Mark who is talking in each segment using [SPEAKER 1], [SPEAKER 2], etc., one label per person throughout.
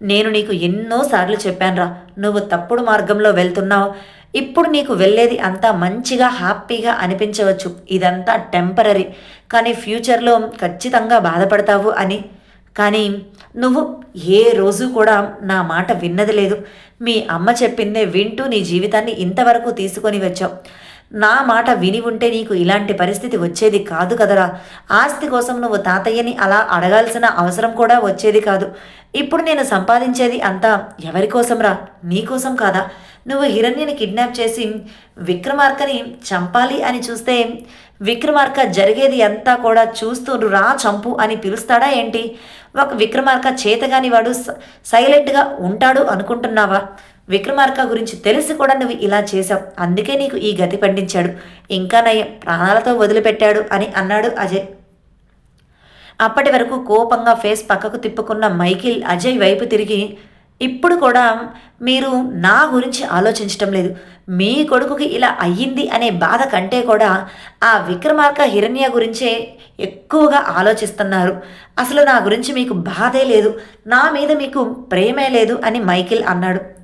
[SPEAKER 1] నేను నీకు ఎన్నోసార్లు చెప్పానురా నువ్వు తప్పుడు మార్గంలో వెళ్తున్నావు. ఇప్పుడు నీకు వెళ్ళేది అంతా మంచిగా హ్యాపీగా అనిపించవచ్చు. ఇదంతా టెంపరీ కానీ ఫ్యూచర్లో ఖచ్చితంగా బాధపడతావు అని. కానీ నువ్వు ఏ రోజు కూడా నా మాట విన్నది లేదు. మీ అమ్మ చెప్పిందే వింటూ నీ జీవితాన్ని ఇంతవరకు తీసుకొని వచ్చావు. నా మాట విని ఉంటే నీకు ఇలాంటి పరిస్థితి వచ్చేది కాదు కదరా. ఆస్తి కోసం నువ్వు తాతయ్యని అలా అడగాల్సిన అవసరం కూడా వచ్చేది కాదు. ఇప్పుడు నేను సంపాదించేది అంతా ఎవరి కోసంరా? నీకోసం కాదా? నువ్వు హిరణ్యని కిడ్నాప్ చేసి విక్రమార్కని చంపాలి అని చూస్తే విక్రమార్క జరిగేది అంతా కూడా చూస్తూ రా చంపు అని పిలుస్తాడా ఏంటి? ఒక విక్రమార్క చేతగాని వాడు సైలెంట్గా ఉంటాడు అనుకుంటున్నావా? విక్రమార్క గురించి తెలిసి కూడా నువ్వు ఇలా చేశావు. అందుకే నీకు ఈ గతి పండించాడు. ఇంకా నయ్యం ప్రాణాలతో వదిలిపెట్టాడు అని అన్నాడు అజయ్. అప్పటి వరకు కోపంగా ఫేస్ పక్కకు తిప్పుకున్న మైకిల్ అజయ్ వైపు తిరిగి ఇప్పుడు కూడా మీరు నా గురించి ఆలోచించటం లేదు. మీ కొడుకుకి ఇలా అయ్యింది అనే బాధ కంటే కూడా ఆ విక్రమార్క హిరణ్య గురించే ఎక్కువగా ఆలోచిస్తున్నారు. అసలు నా గురించి మీకు బాధే లేదు. నా మీద మీకు ప్రేమే లేదు అని మైకిల్ అన్నాడు.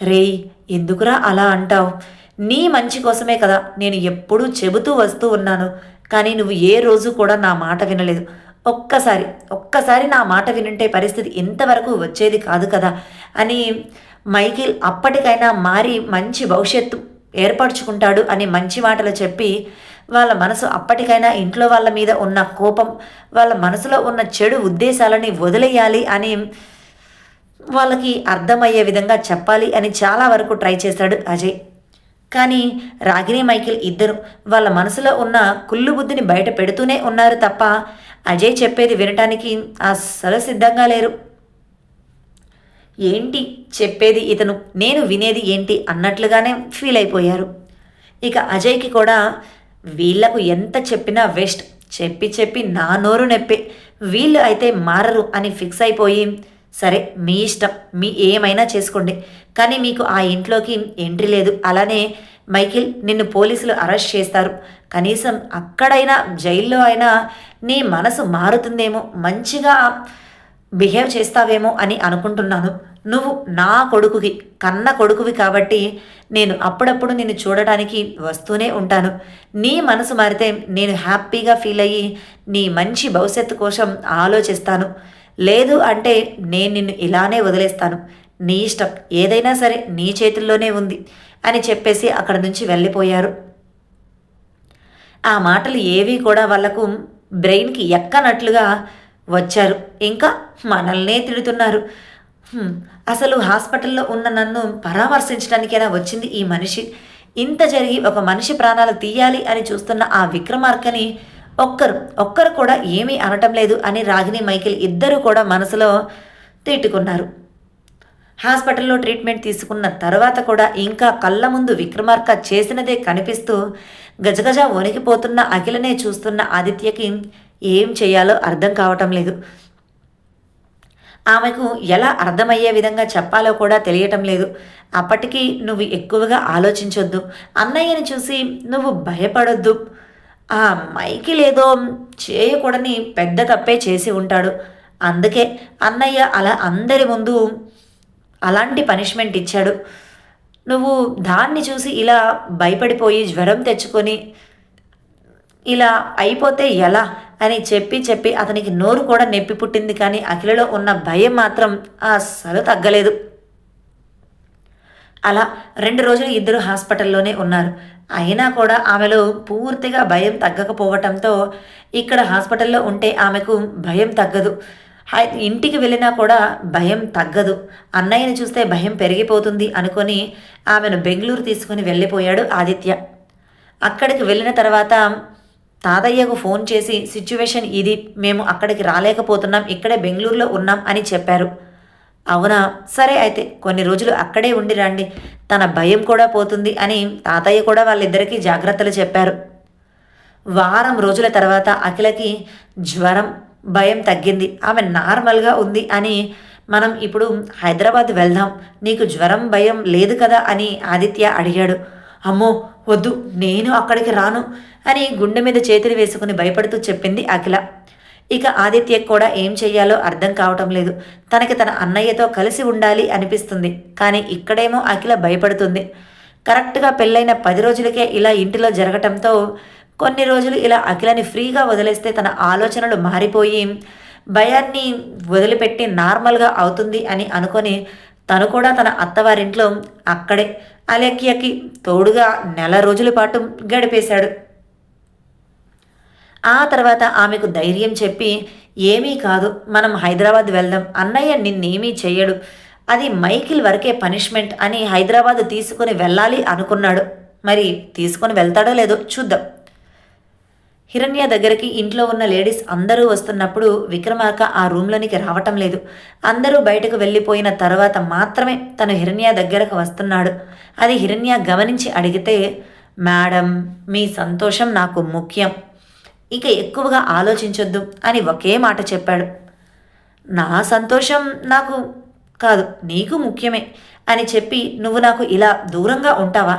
[SPEAKER 1] రేయ్ ఎందుకురా అలా అంటావు? నీ మంచి కోసమే కదా నేను ఎప్పుడూ చెబుతూ వస్తూ ఉన్నాను. కానీ నువ్వు ఏ రోజు కూడా నా మాట వినలేదు. ఒక్కసారి ఒక్కసారి నా మాట వినుంటే పరిస్థితి ఇంతవరకు వచ్చేది కాదు కదా అని మైకిల్ అప్పటికైనా మారి మంచి భవిష్యత్తు ఏర్పరచుకుంటాడు అని మంచి మాటలు చెప్పి వాళ్ళ మనసు అప్పటికైనా ఇంట్లో వాళ్ళ మీద ఉన్న కోపం వాళ్ళ మనసులో ఉన్న చెడు ఉద్దేశాలని వదిలేయాలి అని వాళ్ళకి అర్థమయ్యే విధంగా చెప్పాలి అని చాలా వరకు ట్రై చేశాడు అజయ్. కానీ రాగిని మైకిల్ ఇద్దరు వాళ్ళ మనసులో ఉన్న కుళ్ళు బుద్ధిని బయట పెడుతూనే ఉన్నారు తప్ప అజయ్ చెప్పేది వినటానికి అస్సలు సిద్ధంగా లేరు. ఏంటి చెప్పేది ఇతను? నేను వినేది ఏంటి? అన్నట్లుగానే ఫీల్ అయిపోయారు. ఇక అజయ్కి కూడా వీళ్ళకు ఎంత చెప్పినా వేస్ట్. చెప్పి చెప్పి నా నోరు నెప్పి. వీళ్ళు అయితే మారరు అని ఫిక్స్ అయిపోయి సరే మీ ఇష్టం. మీ ఏమైనా చేసుకోండి. కానీ మీకు ఆ ఇంట్లోకి ఎంట్రీ లేదు. అలానే మైకిల్ నిన్ను పోలీసులు అరెస్ట్ చేస్తారు. కనీసం అక్కడైనా జైల్లో అయినా నీ మనసు మారుతుందేమో. మంచిగా బిహేవ్ చేస్తావేమో అని అనుకుంటున్నాను. నువ్వు నా కొడుకుకి కన్న కొడుకువి కాబట్టి నేను అప్పుడప్పుడు నిన్ను చూడటానికి వస్తూనే ఉంటాను. నీ మనసు మారితే నేను హ్యాపీగా ఫీల్ అయ్యి నీ మంచి భవిష్యత్తు కోసం ఆలోచిస్తాను. లేదు అంటే నేను నిన్ను ఇలానే వదిలేస్తాను. నీ ఇష్టం ఏదైనా సరే నీ చేతుల్లోనే ఉంది అని చెప్పేసి అక్కడ నుంచి వెళ్ళిపోయారు. ఆ మాటలు ఏవి కూడా వాళ్ళకు బ్రెయిన్కి ఎక్కనట్లుగా వచ్చారు. ఇంకా మనల్నే తిడుతున్నారు. అసలు హాస్పిటల్లో ఉన్న నన్ను పరామర్శించడానికైనా వచ్చింది ఈ మనిషి. ఇంత జరిగి ఒక మనిషి ప్రాణాలు తీయాలి అని చూస్తున్న ఆ విక్రమార్కని ఒక్కరు ఒక్కరు కూడా ఏమీ అనటం లేదు అని రాగిని మైకిల్ ఇద్దరు కూడా మనసులో తిట్టుకున్నారు. హాస్పిటల్లో ట్రీట్మెంట్ తీసుకున్న తర్వాత కూడా ఇంకా కళ్ళ ముందు విక్రమార్క చేసినదే కనిపిస్తూ గజగజ వణికిపోతున్న అఖిలనే చూస్తున్న ఆదిత్యకి ఏం చేయాలో అర్థం కావటం లేదు. ఆమెకు ఎలా అర్థమయ్యే విధంగా చెప్పాలో కూడా తెలియటం లేదు. అప్పటికీ నువ్వు ఎక్కువగా ఆలోచించొద్దు. అన్నయ్యని చూసి నువ్వు భయపడొద్దు. ఆ మైకి లేదో చేయకూడని పెద్ద తప్పే చేసి ఉంటాడు. అందుకే అన్నయ్య అలా అందరి ముందు అలాంటి పనిష్మెంట్ ఇచ్చాడు. నువ్వు దాన్ని చూసి ఇలా భయపడిపోయి జ్వరం తెచ్చుకొని ఇలా అయిపోతే ఎలా అని చెప్పి చెప్పి అతనికి నోరు కూడా నొప్పి పుట్టింది కానీ అఖిలలో ఉన్న భయం మాత్రం అస్సలు తగ్గలేదు. అలా రెండు రోజులు ఇద్దరు హాస్పిటల్లోనే ఉన్నారు. అయినా కూడా ఆమెలో పూర్తిగా భయం తగ్గకపోవటంతో ఇక్కడ హాస్పిటల్లో ఉంటే ఆమెకు భయం తగ్గదు. ఇంటికి వెళ్ళినా కూడా భయం తగ్గదు. అన్నయ్యని చూస్తే భయం పెరిగిపోతుంది అనుకొని ఆమెను బెంగళూరు తీసుకుని వెళ్ళిపోయాడు ఆదిత్య. అక్కడికి వెళ్ళిన తర్వాత తాతయ్యకు ఫోన్ చేసి సిచ్యువేషన్ ఇది. మేము అక్కడికి రాలేకపోతున్నాం. ఇక్కడే బెంగళూరులో ఉన్నాం అని చెప్పారు. అవునా? సరే అయితే కొన్ని రోజులు అక్కడే ఉండి రండి. తన భయం కూడా పోతుంది అని తాతయ్య కూడా వాళ్ళిద్దరికీ జాగ్రత్తలు చెప్పారు. వారం రోజుల తర్వాత అఖిలకి జ్వరం భయం తగ్గింది. ఆమె నార్మల్గా ఉంది అని మనం ఇప్పుడు హైదరాబాద్ వెళ్దాం. నీకు జ్వరం భయం లేదు కదా అని ఆదిత్య అడిగాడు. అమ్మో వద్దు నేను అక్కడికి రాను అని గుండె మీద చేతులు వేసుకుని భయపడుతూ చెప్పింది అఖిల. ఇక ఆదిత్యకు కూడా ఏం చెయ్యాలో అర్థం కావటం లేదు. తనకి తన అన్నయ్యతో కలిసి ఉండాలి అనిపిస్తుంది. కానీ ఇక్కడేమో అఖిల భయపడుతుంది. కరెక్ట్గా పెళ్ళైన పది రోజులకే ఇలా ఇంటిలో జరగటంతో కొన్ని రోజులు ఇలా అఖిలని ఫ్రీగా వదిలేస్తే తన ఆలోచనలు మారిపోయి భయాన్ని వదిలిపెట్టి నార్మల్గా అవుతుంది అని అనుకొని తను కూడా తన అత్తవారింట్లో అక్కడే అలెక్యకి తోడుగా నెల రోజుల పాటు గడిపేశాడు. ఆ తర్వాత ఆమెకు ధైర్యం చెప్పి ఏమీ కాదు మనం హైదరాబాద్ వెళ్దాం. అన్నయ్య నిన్నేమీ చెయ్యడు. అది మైకిల్ వరకే పనిష్మెంట్ అని హైదరాబాద్ తీసుకుని వెళ్ళాలి అనుకున్నాడు. మరి తీసుకొని వెళ్తాడో లేదో చూద్దాం. హిరణ్య దగ్గరికి ఇంట్లో ఉన్న లేడీస్ అందరూ వస్తున్నప్పుడు విక్రమార్క ఆ రూమ్లోనికి రావటం లేదు. అందరూ బయటకు వెళ్ళిపోయిన తర్వాత మాత్రమే తను హిరణ్య దగ్గరకు వస్తున్నాడు. అది హిరణ్య గమనించి అడిగితే మేడం మీ సంతోషం నాకు ముఖ్యం. ఇక ఎక్కువగా ఆలోచించొద్దు అని ఒకే మాట చెప్పాడు. నా సంతోషం నాకు కాదు నీకు ముఖ్యమే అని చెప్పి నువ్వు నాకు ఇలా దూరంగా ఉంటావా?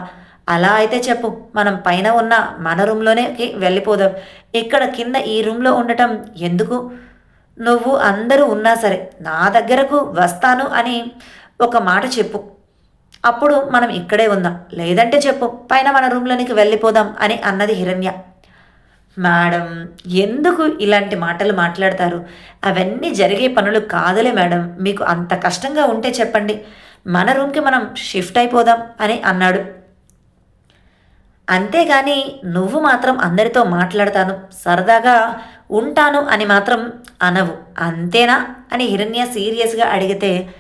[SPEAKER 1] అలా అయితే చెప్పు మనం పైన ఉన్న మన రూమ్లోనే వెళ్ళిపోదాం. ఇక్కడ కింద ఈ రూమ్లో ఉండటం ఎందుకు? నువ్వు అందరూ ఉన్నా సరే నా దగ్గరకు వస్తాను అని ఒక మాట చెప్పు. అప్పుడు మనం ఇక్కడే ఉందాం. లేదంటే చెప్పు పైన మన రూమ్లోనికి వెళ్ళిపోదాం అని అన్నది హిరణ్య. మేడం ఎందుకు ఇలాంటి మాటలు మాట్లాడతారు? అవన్నీ జరిగే పనులు కాదులే మేడం. మీకు అంత కష్టంగా ఉంటే చెప్పండి. మన రూమ్కి మనం షిఫ్ట్ అయిపోదాం అని అన్నాడు. అంతేగాని నువ్వు మాత్రం అందరితో మాట్లాడతాను. సరదాగా ఉంటాను అని మాత్రం అనవు. అంతేనా? అని హిరణ్య సీరియస్గా అడిగితే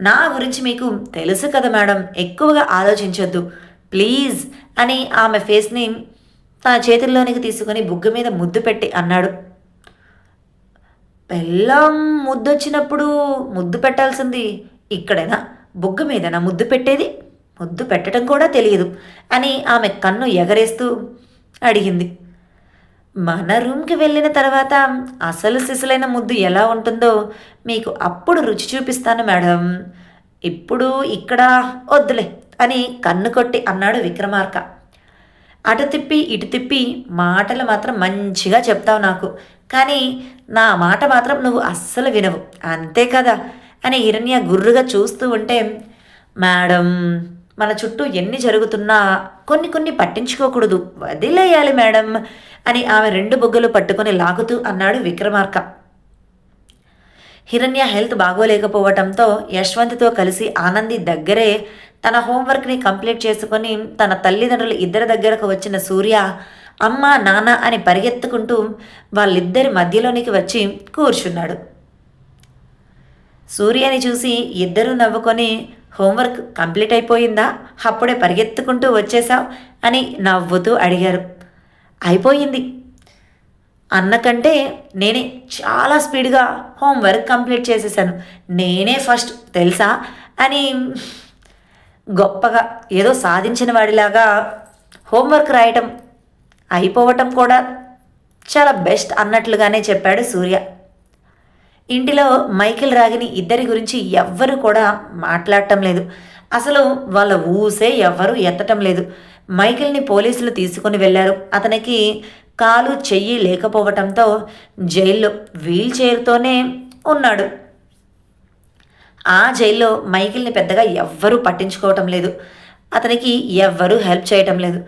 [SPEAKER 1] నా గురించి మీకు తెలుసు కదా మేడం. ఎక్కువగా ఆలోచించొద్దు. ప్లీజ్ అని ఆమె ఫేస్ని తన చేతుల్లోనికి తీసుకుని బుగ్గ మీద ముద్దు పెట్టి అన్నాడు. పెళ్ళం ముద్దొచ్చినప్పుడు ముద్దు పెట్టాల్సింది ఇక్కడేనా? బుగ్గ మీదనా ముద్దు పెట్టేది? ముద్దు పెట్టడం కూడా తెలియదు అని ఆమె కన్ను ఎగరేస్తూ అడిగింది. మన రూమ్కి వెళ్ళిన తర్వాత అసలు సిసలైన ముద్దు ఎలా ఉంటుందో మీకు అప్పుడు రుచి చూపిస్తాను మేడం. ఇప్పుడు ఇక్కడ వద్దులే అని కన్ను కొట్టి అన్నాడు విక్రమార్క. అటు తిప్పి ఇటు తిప్పి మాటలు మాత్రం మంచిగా చెప్తావు నాకు. కానీ నా మాట మాత్రం నువ్వు అస్సలు వినవు. అంతే కదా? అని హిరణ్య గుర్రుగా చూస్తూ ఉంటే మేడం మన చుట్టూ ఎన్ని జరుగుతున్నా కొన్ని కొన్ని పట్టించుకోకూడదు. వదిలేయాలి మేడం అని ఆమె రెండు బొగ్గలు పట్టుకొని లాగుతూ అన్నాడు విక్రమార్క. హిరణ్య హెల్త్ బాగోలేకపోవటంతో యశ్వంత్తో కలిసి ఆనంది దగ్గరే తన హోంవర్క్ని కంప్లీట్ చేసుకొని తన తల్లిదండ్రులు ఇద్దరి దగ్గరకు వచ్చిన సూర్య అమ్మ నాన్న అని పరిగెత్తుకుంటూ వాళ్ళిద్దరి మధ్యలోనికి వచ్చి కూర్చున్నాడు. సూర్యని చూసి ఇద్దరూ నవ్వుకొని హోంవర్క్ కంప్లీట్ అయిపోయిందా? అప్పుడే పరిగెత్తుకుంటూ వచ్చేసావు అని నవ్వుతూ అడిగారు. అయిపోయింది. అన్నకంటే నేనే చాలా స్పీడ్గా హోంవర్క్ కంప్లీట్ చేసేసాను నేనే ఫస్ట్ తెలుసా? అని గొప్పగా ఏదో సాధించిన వాడిలాగా హోంవర్క్ రాయటం అయిపోవటం కూడా చాలా బెస్ట్ అన్నట్లుగానే చెప్పాడు సూర్య. ఇంటిలో మైకిల్ రాగిని ఇద్దరి గురించి ఎవ్వరు కూడా మాట్లాడటం లేదు. అసలు వాళ్ళ ఊసే ఎవ్వరు ఎత్తటం లేదు. మైకిల్ని పోలీసులు తీసుకుని వెళ్ళారు. అతనికి కాలు చెయ్యి లేకపోవటంతో జైల్లో వీల్ చైర్తోనే ఉన్నాడు. ఆ జైల్లో మైకిల్ని పెద్దగా ఎవ్వరూ పట్టించుకోవటం లేదు. అతనికి ఎవ్వరూ హెల్ప్ చేయటం లేదు.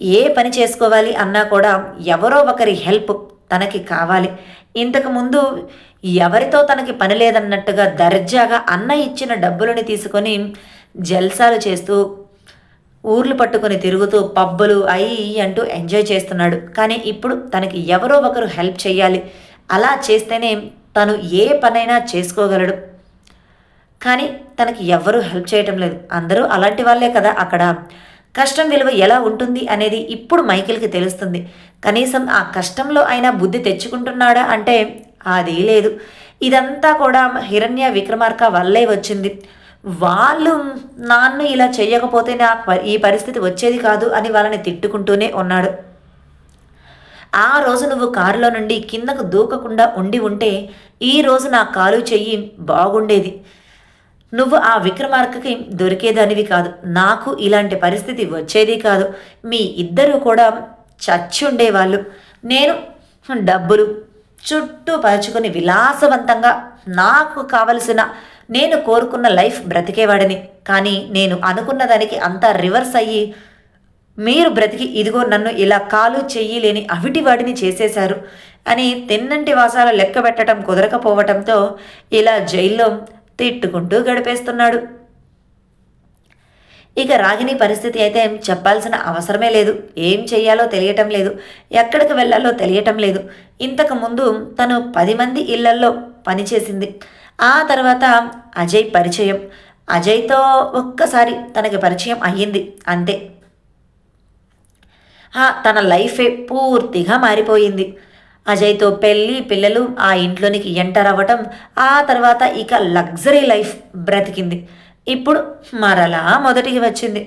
[SPEAKER 1] ఏ పని చేసుకోవాలి అన్నా కూడా ఎవరో ఒకరి హెల్ప్ తనకి కావాలి. ఇంతకుముందు ఎవరితో తనకి పని లేదన్నట్టుగా దర్జాగా అన్న ఇచ్చిన డబ్బులని తీసుకొని జల్సాలు చేస్తూ ఊర్లు పట్టుకొని తిరుగుతూ పబ్బులు అయి అంటూ ఎంజాయ్ చేస్తున్నాడు. కానీ ఇప్పుడు తనకి ఎవరో ఒకరు హెల్ప్ చేయాలి. అలా చేస్తేనే తను ఏ పనైనా చేసుకోగలడు. కానీ తనకి ఎవ్వరూ హెల్ప్ చేయటం లేదు. అందరూ అలాంటి వాళ్ళే కదా అక్కడ. కష్టం విలువ ఎలా ఉంటుంది అనేది ఇప్పుడు మైకిల్కి తెలుస్తుంది. కనీసం ఆ కష్టంలో అయినా బుద్ధి తెచ్చుకుంటున్నాడా అంటే అది లేదు. ఇదంతా కూడా హిరణ్య విక్రమార్క వల్లే వచ్చింది. వాళ్ళు నాన్న ఇలా చేయకపోతే నా ప- ఈ పరిస్థితి వచ్చేది కాదు అని వాళ్ళని తిట్టుకుంటూనే ఉన్నాడు. ఆ రోజు నువ్వు కారులో నుండి కిందకు దూకకుండా ఉండి ఉంటే ఈ రోజు నా కాలు చెయ్యి బాగుండేది. నువ్వు ఆ విక్రమార్కకి దొరికేదానివి కాదు. నాకు ఇలాంటి పరిస్థితి వచ్చేది కాదు. మీ ఇద్దరూ కూడా చచ్చి ఉండేవాళ్ళు నేను డబ్బులు చుట్టూ పరచుకొని విలాసవంతంగా నాకు కావలసిన నేను కోరుకున్న లైఫ్ బ్రతికేవాడిని. కానీ నేను అనుకున్న దానికి అంతా రివర్స్ అయ్యి మీరు బ్రతికి ఇదిగో నన్ను ఇలా కాలు చెయ్యి లేని అవిటివాడిని చేసేశారు. అని తిన్నంటి వాసాల లెక్క పెట్టడం కుదరకపోవటంతో ఇలా జైల్లో తిట్టుకుంటూ గడిపేస్తున్నాడు. ఇక రాగిని పరిస్థితి అయితే చెప్పాల్సిన అవసరమే లేదు. ఏం చెయ్యాలో తెలియటం లేదు. ఎక్కడికి వెళ్ళాలో తెలియటం లేదు. ఇంతకు ముందు తను పది మంది ఇళ్ళల్లో పనిచేసింది ఆ తర్వాత అజయ్ పరిచయం. అజయ్తో ఒక్కసారి తనకి పరిచయం అయ్యింది. అంతే. తన లైఫే పూర్తిగా మారిపోయింది. అజయ్తో పెళ్ళి పిల్లలు ఆ ఇంట్లోనికి ఎంటర్ అవ్వటం ఆ తర్వాత ఇక లగ్జరీ లైఫ్ బ్రతికింది. ఇప్పుడు మరలా మొదటికి వచ్చింది.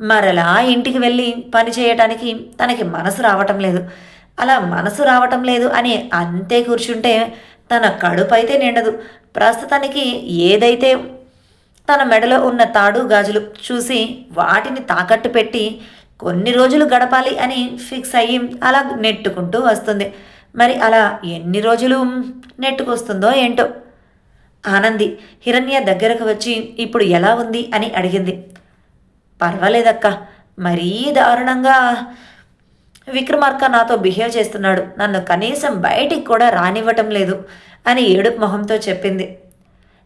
[SPEAKER 1] మరలా ఇంటికి వెళ్ళి పని చేయటానికి తనకి మనసు రావటం లేదు. అలా మనసు రావటం లేదు అని అంతే కూర్చుంటే తన కడుపు అయితే నిండదు. ప్రస్తుతానికి ఏదైతే తన మెడలో ఉన్న తాడు గాజులు చూసి వాటిని తాకట్టు పెట్టి కొన్ని రోజులు గడపాలి అని ఫిక్స్ అయ్యి అలా నెట్టుకుంటూ వస్తుంది. మరి అలా ఎన్ని రోజులు నెట్టుకొస్తుందో ఏంటో? ఆనంది హిరణ్య దగ్గరకు వచ్చి ఇప్పుడు ఎలా ఉంది? అని అడిగింది. పర్వాలేదక్క మరీ దారుణంగా. విక్రమార్క నాతో బిహేవ్ చేస్తున్నాడు. నన్ను కనీసం బయటికి కూడా రానివ్వటం లేదు అని ఏడుపు మొహంతో చెప్పింది.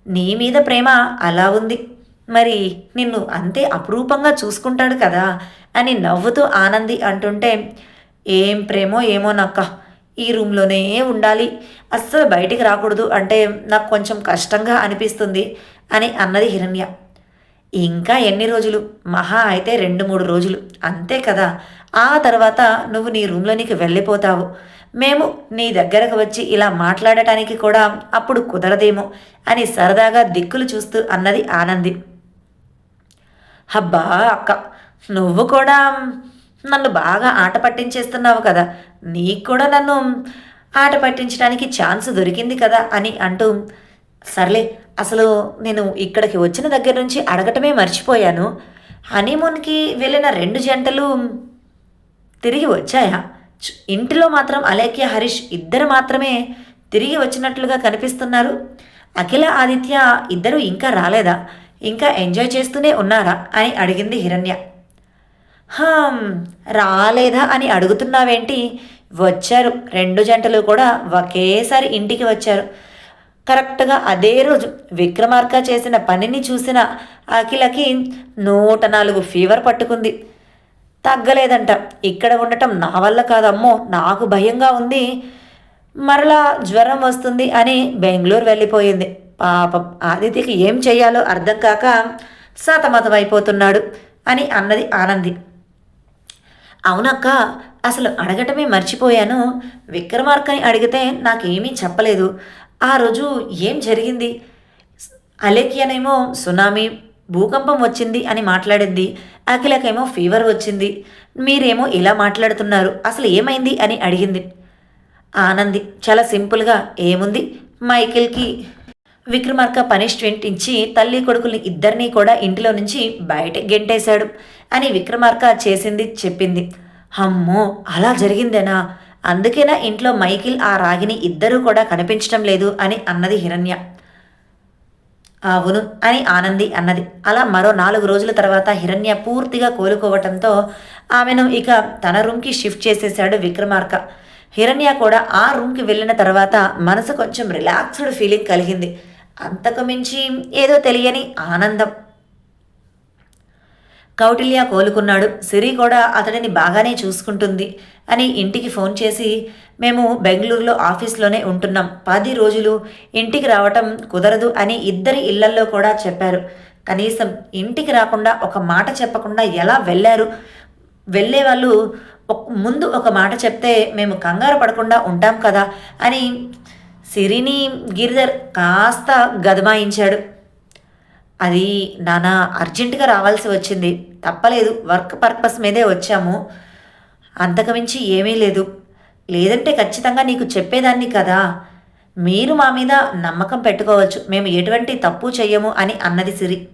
[SPEAKER 1] నీ మీద ప్రేమ అలా ఉంది. మరి నిన్ను అంతే అపురూపంగా చూసుకుంటాడు కదా అని నవ్వుతూ ఆనంది అంటుంటే ఏం ప్రేమో ఏమో నక్కా ఈ రూమ్లోనే ఉండాలి. అస్సలు బయటికి రాకూడదు. అంటే నాకు కొంచెం కష్టంగా అనిపిస్తుంది అని అన్నది హిరణ్య. ఇంకా ఎన్ని రోజులు? మహా అయితే రెండు మూడు రోజులు. అంతే కదా. ఆ తర్వాత నువ్వు నీ రూమ్లోనికి వెళ్ళిపోతావు. మేము నీ దగ్గరకు వచ్చి ఇలా మాట్లాడటానికి కూడా అప్పుడు కుదరదేమో అని సరదాగా దిక్కులు చూస్తూ అన్నది ఆనంది. అబ్బా అక్క నువ్వు కూడా నన్ను బాగా ఆట పట్టించేస్తున్నావు కదా. నీకు కూడా నన్ను ఆట పట్టించడానికి ఛాన్స్ దొరికింది కదా అని అంటూ సర్లే అసలు నేను ఇక్కడికి వచ్చిన దగ్గర నుంచి అడగటమే మర్చిపోయాను. హనీమూన్కి వెళ్ళిన రెండు జంటలు తిరిగి వచ్చాయా? ఇంటిలో మాత్రం అలేఖ్య హరీష్ ఇద్దరు మాత్రమే తిరిగి వచ్చినట్లుగా కనిపిస్తున్నారు. అఖిల ఆదిత్య ఇద్దరు ఇంకా రాలేదా? ఇంకా ఎంజాయ్ చేస్తూనే ఉన్నారా? అని అడిగింది హిరణ్య. హమ్, రాలేదా అని అడుగుతున్నావేంటి? వచ్చారు. రెండు జంటలు కూడా ఒకేసారి ఇంటికి వచ్చారు. కరెక్ట్గా అదే రోజు విక్రమార్క చేసిన పనిని చూసిన అఖిలకి నూట నాలుగు ఫీవర్ పట్టుకుంది. తగ్గలేదంట. ఇక్కడ ఉండటం నా వల్ల కాదమ్మో నాకు భయంగా ఉంది. మరలా జ్వరం వస్తుంది అని బెంగళూరు వెళ్ళిపోయింది. పాపం ఆదిత్యకి ఏం చేయాలో అర్థం కాక సతమతమైపోతున్నాడు అని అన్నది ఆనంది. అవునక్క అసలు అడగటమే మర్చిపోయాను. విక్రమార్కని అడిగితే నాకేమీ చెప్పలేదు. ఆ రోజు ఏం జరిగింది? అలేఖ్యనేమో సునామీ భూకంపం వచ్చింది అని మాట్లాడింది. అఖిలకేమో ఫీవర్ వచ్చింది. మీరేమో ఇలా మాట్లాడుతున్నారు. అసలు ఏమైంది అని అడిగింది. ఆనంది చాలా సింపుల్గా ఏముంది? మైకిల్కి విక్రమార్క పనిష్మెంట్ ఇచ్చి తల్లి కొడుకుల్ని ఇద్దరినీ కూడా ఇంటిలో నుంచి బయట గెంటేశాడు. అని విక్రమార్క చేసింది చెప్పింది. అమ్మో అలా జరిగిందేనా? అందుకేనా ఇంట్లో మైకిల్ ఆ రాగిని ఇద్దరూ కూడా కనిపించడం లేదు అని అన్నది హిరణ్య. అవును అని ఆనంది అన్నది. అలా మరో నాలుగు రోజుల తర్వాత హిరణ్య పూర్తిగా కోలుకోవటంతో ఆమెను ఇక తన రూమ్కి షిఫ్ట్ చేసేశాడు విక్రమార్క. హిరణ్య కూడా ఆ రూమ్కి వెళ్ళిన తర్వాత మనసు కొంచెం రిలాక్స్డ్ ఫీలింగ్ కలిగింది. అంతకు మించి ఏదో తెలియని ఆనందం. కౌటిల్య కోలుకున్నాడు. సిరి కూడా అతడిని బాగానే చూసుకుంటుంది అని ఇంటికి ఫోన్ చేసి మేము బెంగళూరులో ఆఫీస్లోనే ఉంటున్నాం. పది రోజులు ఇంటికి రావటం కుదరదు అని ఇద్దరి ఇళ్ళల్లో కూడా చెప్పారు. కనీసం ఇంటికి రాకుండా ఒక మాట చెప్పకుండా ఎలా వెళ్ళారు? వెళ్ళే వాళ్ళు ముందు ఒక మాట చెప్తే మేము కంగారు పడకుండా ఉంటాం కదా అని సిరిని గిరిధర్ కాస్త గదమాయించాడు. అది నానా అర్జెంటుగా రావాల్సి వచ్చింది. తప్పలేదు వర్క్ పర్పస్ మీదే వచ్చాము. అంతకుమించి ఏమీ లేదు. లేదంటే ఖచ్చితంగా నీకు చెప్పేదాన్ని కదా. మీరు మా మీద నమ్మకం పెట్టుకోవచ్చు. మేము ఎటువంటి తప్పు చెయ్యము అని అన్నది సిరి.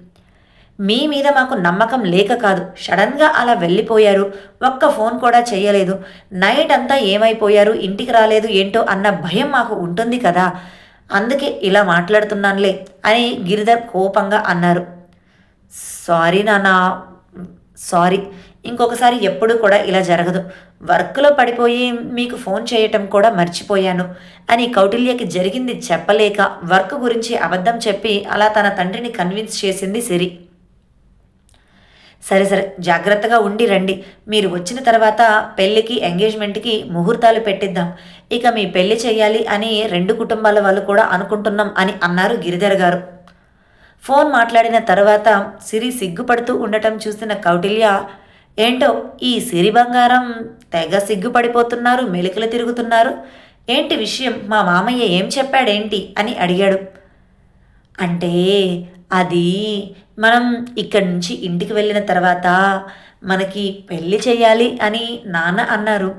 [SPEAKER 1] మీ మీద మాకు నమ్మకం లేక కాదు. సడన్గా అలా వెళ్ళిపోయారు. ఒక్క ఫోన్ కూడా చేయలేదు. నైట్ అంతా ఏమైపోయారు? ఇంటికి రాలేదు ఏంటో అన్న భయం మాకు ఉంటుంది కదా. అందుకే ఇలా మాట్లాడుతున్నానులే అని గిరిధర్ కోపంగా అన్నారు. సారీ నాన్న. సారీ. ఇంకొకసారి ఎప్పుడు కూడా ఇలా జరగదు. వర్క్లో పడిపోయి మీకు ఫోన్ చేయటం కూడా మర్చిపోయాను అని కౌటిల్యకి జరిగింది చెప్పలేక వర్క్ గురించి అబద్ధం చెప్పి అలా తన తండ్రిని కన్విన్స్ చేసింది సిరి. సరే సరే జాగ్రత్తగా ఉండి రండి. మీరు వచ్చిన తర్వాత పెళ్ళికి ఎంగేజ్మెంట్కి ముహూర్తాలు పెట్టిద్దాం. ఇక మీ పెళ్ళి చేయాలి అని రెండు కుటుంబాల వాళ్ళు కూడా అనుకుంటున్నాం అని అన్నారు గిరిధర్ గారు. ఫోన్ మాట్లాడిన తర్వాత సిరి సిగ్గుపడుతూ ఉండటం చూసిన కౌటిల్య ఏంటో ఈ సిరి బంగారం తెగ సిగ్గుపడిపోతున్నారు మెలికలు తిరుగుతున్నారు. ఏంటి విషయం? మా మామయ్య ఏం చెప్పాడేంటి? అని అడిగాడు. అంటే అది మనం ఇక్కడి నుంచి ఇంటికి వెళ్ళిన తర్వాత మనకి పెళ్ళి చేయాలి అని నాన్న అన్నారు.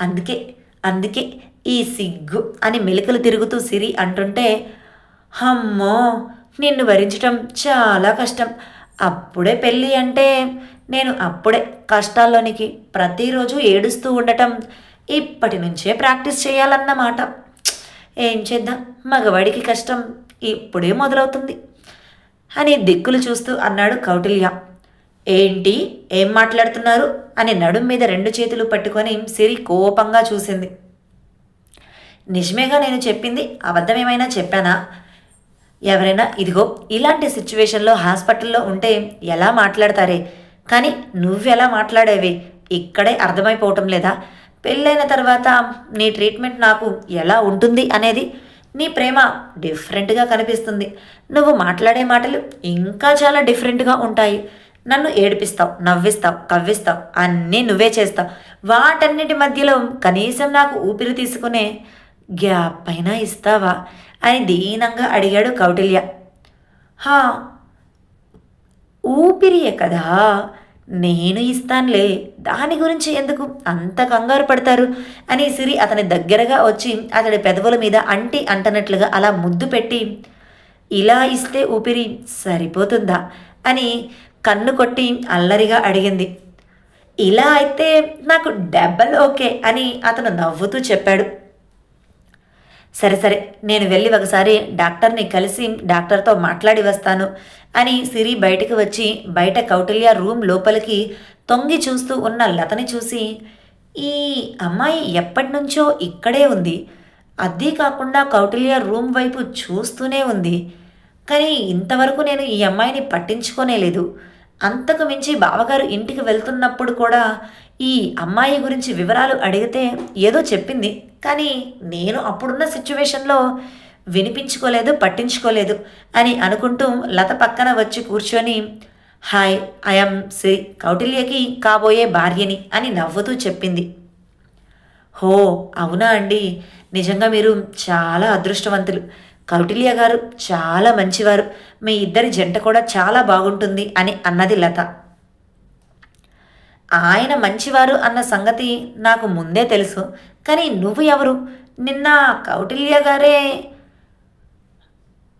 [SPEAKER 1] అందుకే అందుకే ఈ సిగ్గు అని మెలికలు తిరుగుతూ సిరి అంటుంటే అమ్మో నిన్ను భరించటం చాలా కష్టం. అప్పుడే పెళ్ళి అంటే నేను అప్పుడే కష్టాల్లోనికి ప్రతిరోజు ఏడుస్తూ ఉండటం ఇప్పటి నుంచే ప్రాక్టీస్ చేయాలన్నమాట. ఏం చేద్దాం? మగవాడికి కష్టం ఇప్పుడే మొదలవుతుంది. అని దిక్కులు చూస్తూ అన్నాడు కౌటిల్య. ఏంటి? ఏం మాట్లాడుతున్నారు? అని నడుం మీద రెండు చేతులు పట్టుకొని సిరి కోపంగా చూసింది. నిజమేగా నేను చెప్పింది అబద్ధమేమైనా చెప్పానా? ఎవరైనా ఇదిగో ఇలాంటి సిచ్యువేషన్లో హాస్పిటల్లో ఉంటే ఎలా మాట్లాడతారే? కానీ నువ్వెలా మాట్లాడేవి? ఇక్కడే అర్థమైపోవటం లేదా? పెళ్ళైన తర్వాత నీ ట్రీట్మెంట్ నాకు ఎలా ఉంటుంది అనేది నీ ప్రేమ డిఫరెంట్గా కనిపిస్తుంది. నువ్వు మాట్లాడే మాటలు ఇంకా చాలా డిఫరెంట్గా ఉంటాయి. నన్ను ఏడిపిస్తావు నవ్విస్తావు కవ్విస్తావు అన్నీ నువ్వే చేస్తావు. వాటన్నిటి మధ్యలో కనీసం నాకు ఊపిరి తీసుకునే గ్యాప్ అయినా ఇస్తావా? అని దీనంగా అడిగాడు కౌటిల్య. హా ఊపిరియే కదా. నేను ఇస్తానులే దాని గురించి ఎందుకు అంత కంగారు పడతారు? అని సిరి అతని దగ్గరగా వచ్చి అతడి పెదవుల మీద అంటి అంటనట్లుగా అలా ముద్దు పెట్టి ఇలా ఇస్తే ఊపిరి సరిపోతుందా? అని కన్ను కొట్టి అల్లరిగా అడిగింది. ఇలా అయితే నాకు డెబ్బలు ఓకే అని అతను నవ్వుతూ చెప్పాడు. సరే సరే నేను వెళ్ళి ఒకసారి డాక్టర్ని కలిసి డాక్టర్తో మాట్లాడి వస్తాను అని సిరి బయటకు వచ్చి బయట కౌటిల్య రూమ్ లోపలికి తొంగి చూస్తూ ఉన్న లతని చూసి ఈ అమ్మాయి ఎప్పటి నుంచో ఇక్కడే ఉంది. అద్దీ కాకుండా కౌటిల్య రూమ్ వైపు చూస్తూనే ఉంది. కానీ ఇంతవరకు నేను ఈ అమ్మాయిని పట్టించుకోనే లేదు అంతకు మించి బావగారు ఇంటికి వెళ్తున్నప్పుడు కూడా ఈ అమ్మాయి గురించి వివరాలు అడిగితే ఏదో చెప్పింది కానీ నేను అప్పుడున్న సిచ్యువేషన్లో వినిపించుకోలేదు పట్టించుకోలేదు అని అనుకుంటూ లత పక్కన వచ్చి కూర్చొని హాయ్ ఐఎమ్ శ్రీ కౌటిల్యకి కాబోయే భార్యని అని నవ్వుతూ చెప్పింది. హో అవునా అండి? నిజంగా మీరు చాలా అదృష్టవంతులు. కౌటిల్య గారు చాలా మంచివారు. మీ ఇద్దరి జంట కూడా చాలా బాగుంటుంది అని అన్నది లత. ఆయన మంచివారు అన్న సంగతి నాకు ముందే తెలుసు. కానీ నువ్వు ఎవరు? నిన్న కౌటిల్య గారే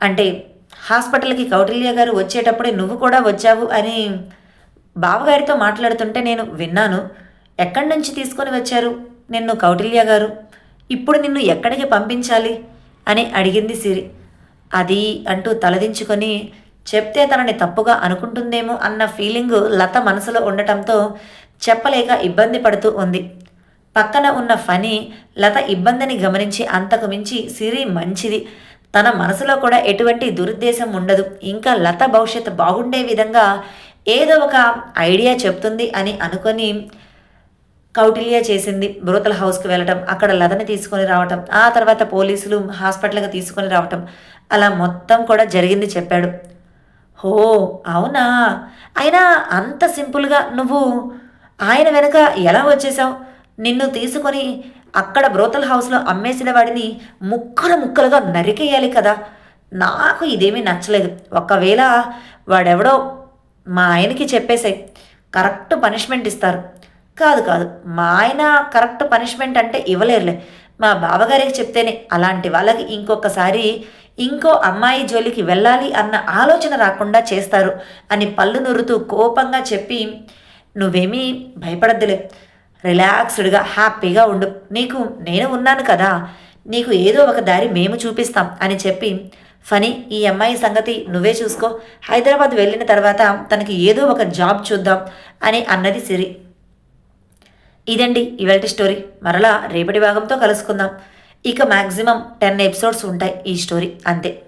[SPEAKER 1] అంటే హాస్పిటల్కి కౌటిల్య గారు వచ్చేటప్పుడే నువ్వు కూడా వచ్చావు అని బావగారితో మాట్లాడుతుంటే నేను విన్నాను. ఎక్కడి నుంచి తీసుకొని వచ్చారు నిన్ను కౌటిల్య గారు? ఇప్పుడు నిన్ను ఎక్కడికి పంపించాలి అని అడిగింది సిరి. అది అంటూ తలదించుకొని చెప్తే తనని తప్పుగా అనుకుంటుందేమో అన్న ఫీలింగ్ లత మనసులో ఉండటంతో చెప్పలేక ఇబ్బంది పడుతూ ఉంది. పక్కన ఉన్న ఫనీ లత ఇబ్బందిని గమనించి అంతకు మించి సిరి మంచిది. తన మనసులో కూడా ఎటువంటి దురుద్దేశం ఉండదు. ఇంకా లత భవిష్యత్తు బాగుండే విధంగా ఏదో ఒక ఐడియా చెప్తుంది అని అనుకొని కౌటిల్య చేసింది. బ్రోతల హౌస్కి వెళ్ళటం అక్కడ లతని తీసుకొని రావటం ఆ తర్వాత పోలీసులు హాస్పిటల్కి తీసుకొని రావటం అలా మొత్తం కూడా జరిగింది చెప్పాడు. హో అవునా? అయినా అంత సింపుల్గా నువ్వు ఆయన వెనుక ఎలా వచ్చేసావు నిన్ను తీసుకొని అక్కడ బ్రోతల్ హౌస్లో అమ్మేసిన వాడిని ముక్కలు ముక్కలుగా నరికేయాలి కదా. నాకు ఇదేమీ నచ్చలేదు. ఒకవేళ వాడెవడో మా ఆయనకి చెప్పేసాయి కరెక్ట్ పనిష్మెంట్ ఇస్తారు. కాదు కాదు. మా ఆయన కరెక్ట్ పనిష్మెంట్ అంటే ఇవ్వలేరులే. మా బావగారికి చెప్తేనే అలాంటి వాళ్ళకి ఇంకొకసారి ఇంకో అమ్మాయి జోలికి వెళ్ళాలి అన్న ఆలోచన రాకుండా చేస్తారు అని పళ్ళు నురుతూ కోపంగా చెప్పి నువ్వేమీ భయపడద్దులే. రిలాక్స్డ్గా హ్యాపీగా ఉండు. నీకు నేను ఉన్నాను కదా. నీకు ఏదో ఒక దారి మేము చూపిస్తాం అని చెప్పి ఫనీ ఈ అమ్మాయి సంగతి నువ్వే చూసుకో. హైదరాబాద్ వెళ్ళిన తర్వాత తనకి ఏదో ఒక జాబ్ చూద్దాం అని అన్నది సిరి. ఇదండి ఇవాళ స్టోరీ. మరలా రేపటి భాగంతో కలుసుకుందాం. ఇక మ్యాక్సిమం టెన్ ఎపిసోడ్స్ ఉంటాయి ఈ స్టోరీ. అంతే.